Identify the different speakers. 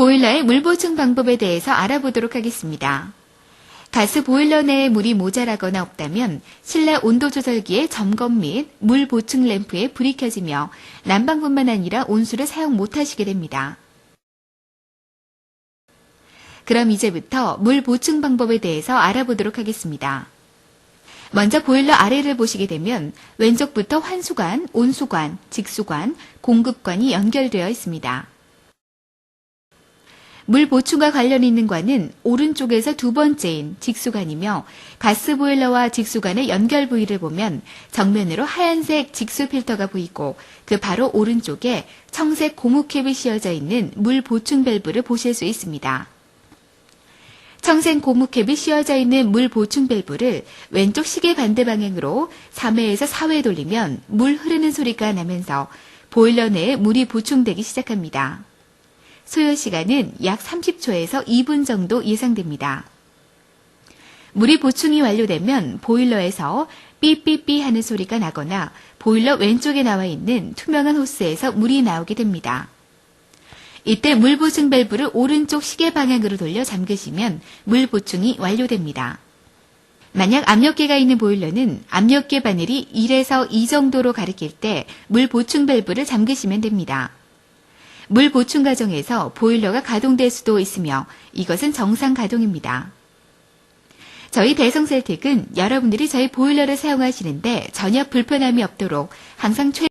Speaker 1: 보일러의 물 보충 방법에 대해서 알아보도록 하겠습니다. 가스 보일러 내에 물이 모자라거나 없다면 실내 온도 조절기의 점검 및 물 보충 램프에 불이 켜지며 난방뿐만 아니라 온수를 사용 못하시게 됩니다. 그럼 이제부터 물 보충 방법에 대해서 알아보도록 하겠습니다. 먼저 보일러 아래를 보시게 되면 왼쪽부터 환수관, 온수관, 직수관, 공급관이 연결되어 있습니다. 물 보충과 관련 있는 관은 오른쪽에서 두 번째인 직수관이며 가스 보일러와 직수관의 연결 부위를 보면 정면으로 하얀색 직수 필터가 보이고 그 바로 오른쪽에 청색 고무캡이 씌어져 있는 물 보충 밸브를 보실 수 있습니다. 청색 고무캡이 씌어져 있는 물 보충 밸브를 왼쪽 시계 반대 방향으로 3회에서 4회 돌리면 물 흐르는 소리가 나면서 보일러 내에 물이 보충되기 시작합니다. 소요 시간은 약 30초에서 2분 정도 예상됩니다. 물이 보충이 완료되면 보일러에서 삐삐삐 하는 소리가 나거나 보일러 왼쪽에 나와 있는 투명한 호스에서 물이 나오게 됩니다. 이때 물 보충 밸브를 오른쪽 시계 방향으로 돌려 잠그시면 물 보충이 완료됩니다. 만약 압력계가 있는 보일러는 압력계 바늘이 1에서 2 정도로 가리킬 때 물 보충 밸브를 잠그시면 됩니다. 물 보충 과정에서 보일러가 가동될 수도 있으며 이것은 정상 가동입니다. 저희 대성셀틱은 여러분들이 저희 보일러를 사용하시는데 전혀 불편함이 없도록 항상 최